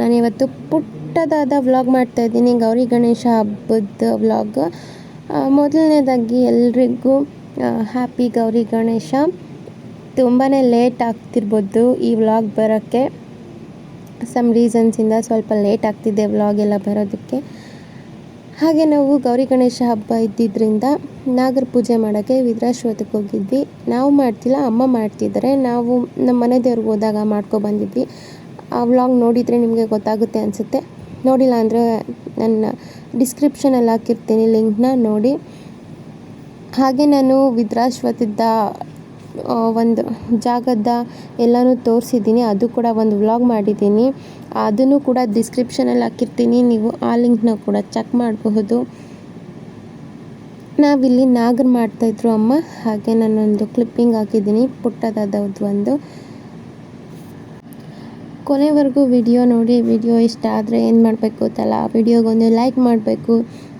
ನಾನಿವತ್ತು ಪುಟ್ಟದಾದ ವ್ಲಾಗ್ ಮಾಡ್ತಾ ಇದ್ದೀನಿ ಗೌರಿ ಗಣೇಶ ಹಬ್ಬದ ವ್ಲಾಗ್. ಮೊದಲನೇದಾಗಿ ಎಲ್ರಿಗೂ ಹ್ಯಾಪಿ ಗೌರಿ ಗಣೇಶ. ತುಂಬಾ ಲೇಟ್ ಆಗ್ತಿರ್ಬೋದು ಈ ವ್ಲಾಗ್ ಬರೋಕ್ಕೆ. ಸಮ್ ರೀಸನ್ಸಿಂದ ಸ್ವಲ್ಪ ಲೇಟ್ ಆಗ್ತಿದೆ ವ್ಲಾಗ್ ಎಲ್ಲ ಬರೋದಕ್ಕೆ. ಹಾಗೆ ನಾವು ಗೌರಿ ಗಣೇಶ ಹಬ್ಬ ಇದ್ದಿದ್ದರಿಂದ ನಾಗರ ಪೂಜೆ ಮಾಡೋಕ್ಕೆ ವಿದ್ರಾಶ್ವತಕ್ಕೆ ಹೋಗಿದ್ವಿ. ನಾವು ಮಾಡ್ತಿಲ್ಲ, ಅಮ್ಮ ಮಾಡ್ತಿದ್ದಾರೆ. ನಾವು ನಮ್ಮ ಮನೆ ದೇವ್ರಿಗೆ ಹೋದಾಗ ಮಾಡ್ಕೊ ಬಂದಿದ್ವಿ. ಆ ವ್ಲಾಗ್ ನೋಡಿದರೆ ನಿಮಗೆ ಗೊತ್ತಾಗುತ್ತೆ ಅನಿಸುತ್ತೆ. ನೋಡಿಲ್ಲ ಅಂದರೆ ನನ್ನ ಡಿಸ್ಕ್ರಿಪ್ಷನಲ್ಲಿ ಹಾಕಿರ್ತೀನಿ ಲಿಂಕ್ನ ನೋಡಿ. ಹಾಗೆ ನಾನು ವಿದ್ರಾಶ್ವತಿದ್ದ ಒಂದು ಜಾಗದ ಎಲ್ಲನೂ ತೋರಿಸಿದ್ದೀನಿ. ಅದು ಕೂಡ ಒಂದು ವ್ಲಾಗ್ ಮಾಡಿದ್ದೀನಿ. ಅದನ್ನು ಕೂಡ ಡಿಸ್ಕ್ರಿಪ್ಷನಲ್ಲಿ ಹಾಕಿರ್ತೀನಿ. ನೀವು ಆ ಲಿಂಕ್ನ ಕೂಡ ಚೆಕ್ ಮಾಡಬಹುದು. ನಾವಿಲ್ಲಿ ನಾಗರ್ ಮಾಡ್ತಾಯಿದ್ರು ಅಮ್ಮ. ಹಾಗೆ ನಾನೊಂದು ಕ್ಲಿಪ್ಪಿಂಗ್ ಹಾಕಿದ್ದೀನಿ. ಪುಟ್ಟದಾದದ್ದು ಒಂದು. ಕೊನೆವರೆಗೂ ವಿಡಿಯೋ ನೋಡಿ, ವಿಡಿಯೋ ಇಷ್ಟ ಆದರೆ ಏನು ಮಾಡಬೇಕು ಗೊತ್ತಲ್ಲ? ವಿಡಿಯೋಗೊಂದು ಲೈಕ್ ಮಾಡಬೇಕು.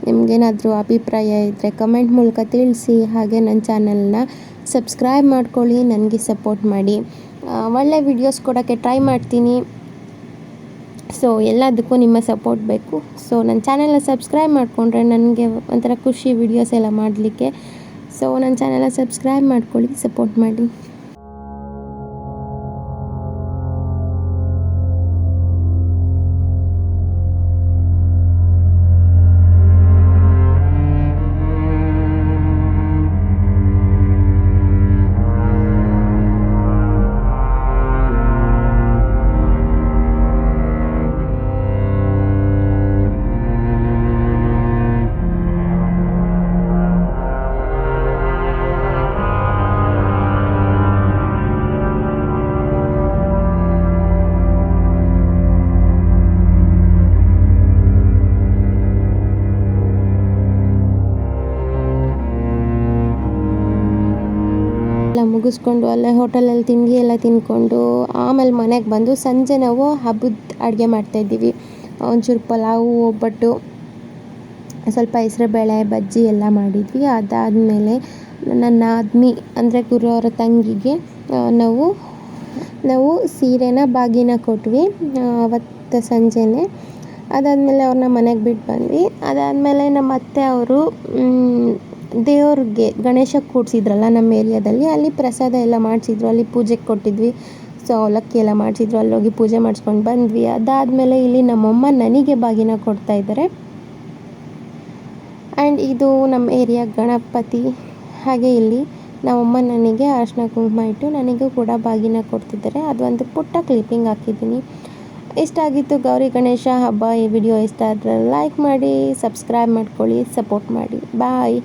ನಿಮಗೇನಾದರೂ ಅಭಿಪ್ರಾಯ ಇದ್ದರೆ ಕಮೆಂಟ್ ಮೂಲಕ ತಿಳಿಸಿ. ಹಾಗೆ ನನ್ನ ಚಾನಲ್ನ ಸಬ್ಸ್ಕ್ರೈಬ್ ಮಾಡ್ಕೊಳ್ಳಿ, ನನಗೆ ಸಪೋರ್ಟ್ ಮಾಡಿ. ಒಳ್ಳೆ ವಿಡಿಯೋಸ್ ಕೊಡೋಕ್ಕೆ ಟ್ರೈ ಮಾಡ್ತೀನಿ. ಸೊ, ಎಲ್ಲದಕ್ಕೂ ನಿಮ್ಮ ಸಪೋರ್ಟ್ ಬೇಕು. ಸೊ ನನ್ನ ಚಾನೆಲ್ನ ಸಬ್ಸ್ಕ್ರೈಬ್ ಮಾಡಿಕೊಂಡ್ರೆ ನನಗೆ ಒಂಥರ ಖುಷಿ ವಿಡಿಯೋಸ್ ಎಲ್ಲ ಮಾಡಲಿಕ್ಕೆ. ಸೊ ನನ್ನ ಚಾನೆಲ್ನ ಸಬ್ಸ್ಕ್ರೈಬ್ ಮಾಡ್ಕೊಳ್ಳಿ, ಸಪೋರ್ಟ್ ಮಾಡಿ. ಎಲ್ಲ ಮುಗಿಸ್ಕೊಂಡು ಅಲ್ಲೇ ಹೋಟೆಲಲ್ಲಿ ತಿಂಡಿ ಎಲ್ಲ ತಿಂದ್ಕೊಂಡು ಆಮೇಲೆ ಮನೆಗೆ ಬಂದು ಸಂಜೆ ನಾವು ಹಬ್ಬದ ಅಡುಗೆ ಮಾಡ್ತಾಯಿದ್ದೀವಿ ಒಂಚೂರು ಪಲಾವು, ಒಬ್ಬಟ್ಟು, ಸ್ವಲ್ಪ ಹೆಸ್ರುಬೇಳೆ, ಬಜ್ಜಿ ಎಲ್ಲ ಮಾಡಿದ್ವಿ. ಅದಾದಮೇಲೆ ನನ್ನ ಆದ್ಮಿ ಅಂದರೆ ಗುರು ಅವರ ತಂಗಿಗೆ ನಾವು ನಾವು ಸೀರೆನ ಬಾಗಿನ ಕೊಟ್ವಿ ಅವತ್ತು ಸಂಜೆನೆ. ಅದಾದಮೇಲೆ ಅವ್ರನ್ನ ಮನೆಗೆ ಬಿಟ್ಟು ಬಂದ್ವಿ. ಅದಾದಮೇಲೆ ನಮ್ಮ ಅತ್ತೆ ಅವರು ದೇವ್ರಿಗೆ ಗಣೇಶ ಕೂಡಿಸಿದ್ರಲ್ಲ ನಮ್ಮ ಏರಿಯಾದಲ್ಲಿ, ಅಲ್ಲಿ ಪ್ರಸಾದ ಎಲ್ಲ ಮಾಡಿಸಿದ್ರು, ಅಲ್ಲಿ ಪೂಜೆಗೆ ಕೊಟ್ಟಿದ್ವಿ. ಸೊ ಅವಲಕ್ಕಿ ಎಲ್ಲ ಮಾಡಿಸಿದ್ರು, ಅಲ್ಲೋಗಿ ಪೂಜೆ ಮಾಡಿಸ್ಕೊಂಡು ಬಂದ್ವಿ. ಅದಾದಮೇಲೆ ಇಲ್ಲಿ ನಮ್ಮಮ್ಮ ನನಗೆ ಬಾಗಿನ ಕೊಡ್ತಾ ಇದ್ದಾರೆ. ಆ್ಯಂಡ್ ಇದು ನಮ್ಮ ಏರಿಯಾ ಗಣಪತಿ. ಹಾಗೆ ಇಲ್ಲಿ ನಮ್ಮಮ್ಮ ನನಗೆ ಅರ್ಶಿನ ಕುಂಕುಮ ಇಟ್ಟು ನನಗೂ ಕೂಡ ಬಾಗಿನ ಕೊಡ್ತಿದ್ದಾರೆ. ಅದೊಂದು ಪುಟ್ಟ ಕ್ಲಿಪ್ಪಿಂಗ್ ಹಾಕಿದ್ದೀನಿ. ಇಷ್ಟ ಆಗಿತ್ತು ಗೌರಿ ಗಣೇಶ ಹಬ್ಬ ಈ ವಿಡಿಯೋ ಇಷ್ಟ ಆದರೆ ಲೈಕ್ ಮಾಡಿ ಸಬ್ಸ್ಕ್ರೈಬ್ ಮಾಡ್ಕೊಳ್ಳಿ ಸಪೋರ್ಟ್ ಮಾಡಿ. ಬಾಯ್